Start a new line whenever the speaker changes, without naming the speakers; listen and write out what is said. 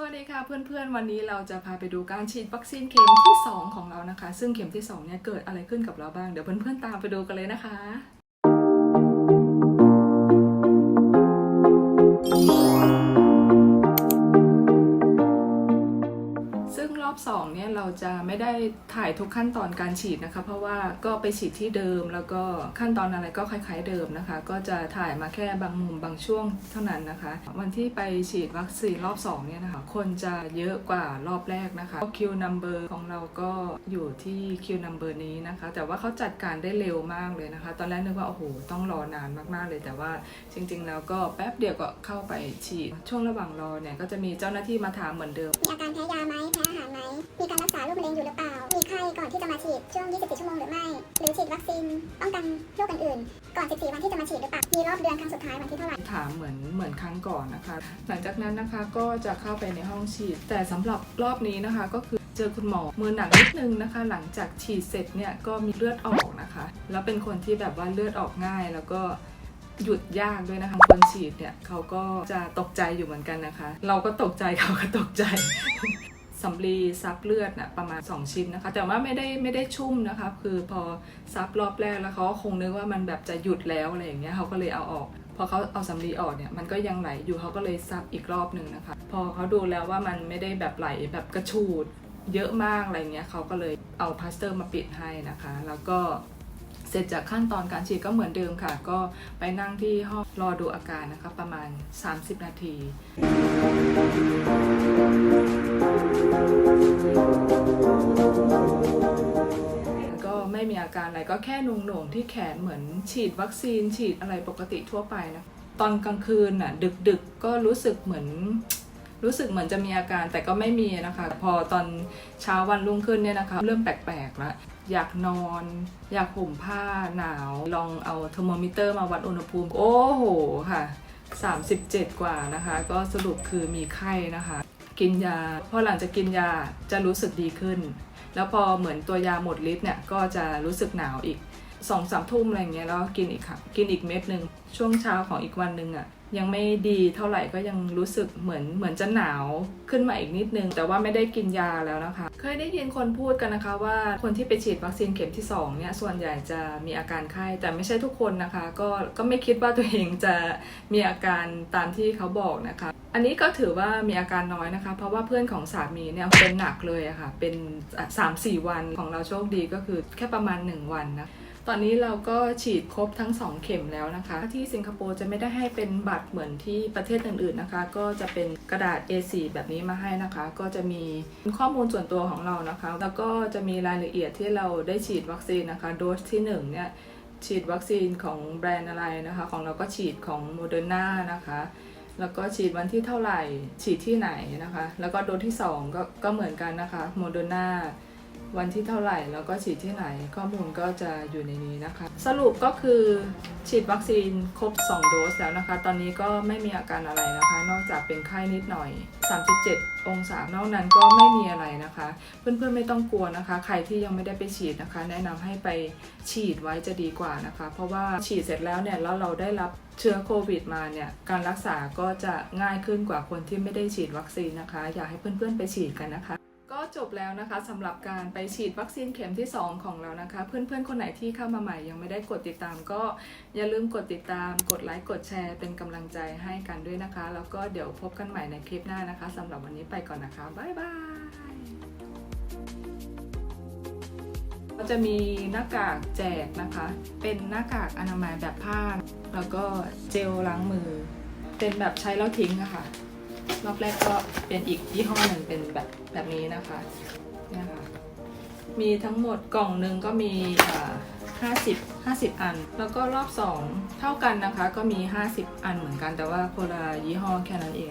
สวัสดีค่ะเพื่อนๆ วันนี้เราจะพาไปดูการฉีดวัคซีนเข็มที่ 2 ของเรานะคะ ซึ่งเข็มที่2เนี่ยเกิดอะไรขึ้นกับเราบ้าง เดี๋ยวเพื่อนๆตามไปดูกันเลยนะคะ ซึ่งรอบ2เนี่ยเราจะไม่ได้ถ่ายทุกขั้นตอนการฉีดนะคะ เพราะว่าก็ไปฉีดที่เดิมแล้วก็ขั้นตอนอะไรก็คล้ายๆเดิมนะคะ ก็จะถ่ายมาแค่บางมุมบางช่วงเท่านั้นนะคะ วันที่ไปฉีดวัคซีนรอบ2เนี่ยนะคะคนจะเยอะกว่ารอบแรกนะคะคิวนัมเบอร์ของเราก็อยู่ที่คิวนัมเบอร์นี้นะคะ แต่ว่าเขาจัดการได้เร็วมากเลยนะคะ ตอนแรกนึกว่าโอ้โหต้องรอนานมากๆเลย แต่ว่าจริง ๆ แล้วก็แป๊บเดียวก็เข้าไปฉีดช่วงระหว่างรอเนี่ยก็จะมีเจ้าหน้าที่มาถามเหมือนเดิม
มีอาการแพ้ยาไหมแพ้อาหารไหมมีการรักษาโรคมะเร็งอยู่หรือเปล่า มีไข้ก่อนที่จะมาฉีดช่วง 24 ชั่วโมงหรือไม่ หรือฉีดวัคซีนป้องกันโรคอื่นๆ ก่อน 14 วันที่จะมาฉีดหรือเปล่า มีรอบเดือนครั้งสุดท้ายวันที่เท่าไหร่
ถามเหมือนเหมือนครั้งก่อนนะคะ หลังจากนั้นนะคะก็จะเข้าไปในห้องฉีด แต่สำหรับรอบนี้นะคะก็คือเจอคุณหมอมือหนักนิดนึงนะคะ หลังจากฉีดเสร็จเนี่ยก็มีเลือดออกนะคะ แล้วเป็นคนที่แบบว่าเลือดออกง่ายแล้วก็หยุดยากด้วยนะคะคนฉีดเนี่ยเขาก็จะตกใจอยู่เหมือนกันนะคะ เราก็ตกใจเขาก็ตกใจ สำลีซับเลือดนะประมาณ 2 ชิ้นนะคะ แต่ว่าไม่ได้ไม่ได้ชุ่มนะคะ คือพอซับรอบแรกแล้วเขาก็คงนึกว่ามันแบบจะหยุดแล้วอะไรอย่างเงี้ยเขาก็เลยเอาออก พอเขาเอาสำลีออกเนี่ยมันก็ยังไหลอยู่เขาก็เลยซับอีกรอบหนึ่งนะคะ พอเขาดูแล้วว่ามันไม่ได้แบบไหลแบบกระชูดเยอะมากอะไรเงี้ยเขาก็เลยเอาพลาสเตอร์มาปิดให้นะคะ แล้วก็ เสร็จจากขั้นตอนการฉีดก็เหมือนเดิมค่ะ ก็ไปนั่งที่ห้องรอดูอาการนะคะประมาณ 30 นาทีก็ไม่มีอาการอะไรก็แค่หน่วงๆที่แขนเหมือนฉีดวัคซีนฉีดอะไรปกติทั่วไปนะตอนกลางคืนน่ะดึกๆก็รู้สึกเหมือน รู้สึกเหมือนจะมีอาการแต่ก็ไม่มีนะคะ พอตอนเช้าวันรุ่งขึ้นเนี่ยนะคะ เริ่มแปลกๆแล้ว อยากนอน อยากห่มผ้าหนาว ลองเอาเทอร์โมมิเตอร์มาวัดอุณหภูมิ โอ้โหค่ะ 37 กว่านะคะ ก็สรุปคือมีไข้นะคะ กินยาพอหลังจากกินยาจะรู้สึกดีขึ้น แล้วพอเหมือนตัวยาหมดฤทธิ์เนี่ยก็จะรู้สึกหนาวอีกสองสามทุ่มอะไรเงี้ยแล้วกินอีกค่ะ กินอีกเม็ดหนึ่งช่วงเช้าของอีกวันหนึ่งอะ่ะ ยังไม่ดีเท่าไหร่ก็ยังรู้สึกเหมือนเหมือนจะหนาวขึ้นมาอีกนิดนึง แต่ว่าไม่ได้กินยาแล้วนะคะ เคยได้ยินคนพูดกันนะคะว่าคนที่ไปฉีดวัคซีนเข็มที่2เนี่ยส่วนใหญ่จะมีอาการไข้แต่ไม่ใช่ทุกคนนะคะ ก็ก็ไม่คิดว่าตัวเองจะมีอาการตามที่เขาบอกนะคะ อันนี้ก็ถือว่ามีอาการน้อยนะคะ เพราะว่าเพื่อนของสามีเนี่ยเป็นหนักเลยอะค่ะเป็นสามสี่วันของเราโชคดีก็คือแค่ประมาณ 1 วันนะ ตอนนี้เราก็ฉีดครบทั้ง 2 เข็มแล้วนะคะ ที่สิงคโปร์จะไม่ได้ให้เป็นบัตรเหมือนที่ประเทศอื่นๆนะคะ ก็จะเป็นกระดาษ A4 แบบนี้มาให้นะคะ ก็จะมีข้อมูลส่วนตัวของเรานะคะ แล้วก็จะมีรายละเอียดที่เราได้ฉีดวัคซีนนะคะ โดสที่1เนี่ยฉีดวัคซีนของแบรนด์อะไรนะคะ ของเราก็ฉีดของโมเดอร์นานะคะแล้วก็ฉีดวันที่เท่าไหร่ฉีดที่ไหนนะคะ แล้วก็โดสที่ 2 ก็ก็เหมือนกันนะคะโมเดอร์นา วันที่เท่าไหร่แล้วก็ฉีดที่ไหน ข้อมูลก็จะอยู่ในนี้นะคะ สรุปก็คือฉีดวัคซีนครบ 2 โดสแล้วนะคะ ตอนนี้ก็ไม่มีอาการอะไรนะคะ นอกจากเป็นไข้นิดหน่อย 37 องศานอกนั้นก็ไม่มีอะไรนะคะ เพื่อนๆไม่ต้องกลัวนะคะ ใครที่ยังไม่ได้ไปฉีดนะคะ แนะนำให้ไปฉีดไว้จะดีกว่านะคะ เพราะว่าฉีดเสร็จแล้วเนี่ยแล้วเราได้รับเชื้อโควิดมาเนี่ยการรักษาก็จะง่ายขึ้นกว่าคนที่ไม่ได้ฉีดวัคซีนนะคะ อยากให้เพื่อนๆไปฉีดกันนะคะ ก็จบแล้วนะคะสำหรับการไปฉีดวัคซีนเข็มที่ 2 ของเรานะคะ เพื่อนๆ คนไหนที่เข้ามาใหม่ยังไม่ได้กดติดตาม ก็อย่าลืมกดติดตาม กดไลค์กดแชร์เป็นกำลังใจให้กันด้วยนะคะ แล้วก็เดี๋ยวพบกันใหม่ในคลิปหน้านะคะสำหรับวันนี้ไปก่อนนะคะบ๊ายบายก็จะมีหน้ากากแจกนะคะ เป็นหน้ากากอนามัยแบบผ้าแล้วก็เจลล้างมือ เป็นแบบใช้แล้วทิ้งอะค่ะ รอบแรกก็เป็นอีกยี่ห้อหนึ่งเป็นแบบแบบนี้นะคะเนี่ยค่ะมีทั้งหมดกล่องหนึ่งก็มีห้าสิบห้าสิบอัน แล้วก็รอบสองเท่ากันนะคะ ก็มี 50 อันเหมือนกันแต่ว่าคนละยี่ห้อแค่นั้นเอง